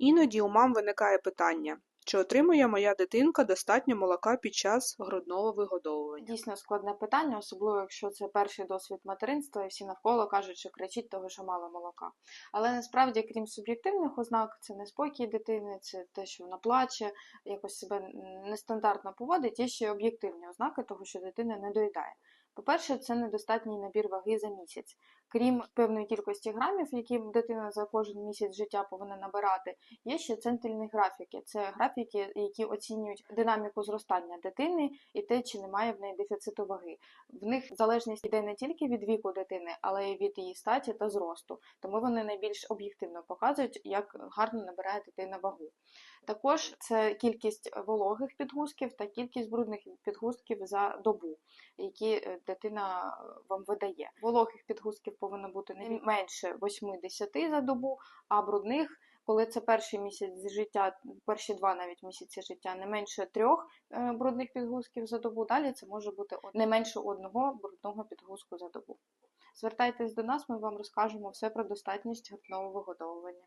Іноді у мам виникає питання, чи отримує моя дитинка достатньо молока під час грудного вигодовування. Дійсно складне питання, особливо якщо це перший досвід материнства, і всі навколо кажуть, що кричить того, що мало молока. Але насправді, крім суб'єктивних ознак, це неспокій дитини, це те, що вона плаче, якось себе нестандартно поводить, є ще об'єктивні ознаки того, що дитина не доїдає. По-перше, це недостатній набір ваги за місяць. Крім певної кількості грамів, які дитина за кожен місяць життя повинна набирати, є ще центильні графіки. Це графіки, які оцінюють динаміку зростання дитини і те, чи немає в неї дефіциту ваги. В них залежність йде не тільки від віку дитини, але й від її статі та зросту. Тому вони найбільш об'єктивно показують, як гарно набирає дитина вагу. Також це кількість вологих підгузків та кількість брудних підгузків за добу, які е, дитина е, вам видає. Вологих підгузків повинно бути не менше 8-10 за добу, а брудних, коли це перший місяць життя, перші два навіть місяці життя, не менше трьох е, брудних підгузків за добу. Далі це може бути не менше одного брудного підгузку за добу. Звертайтесь до нас, ми вам розкажемо все про достатність грудного вигодовування.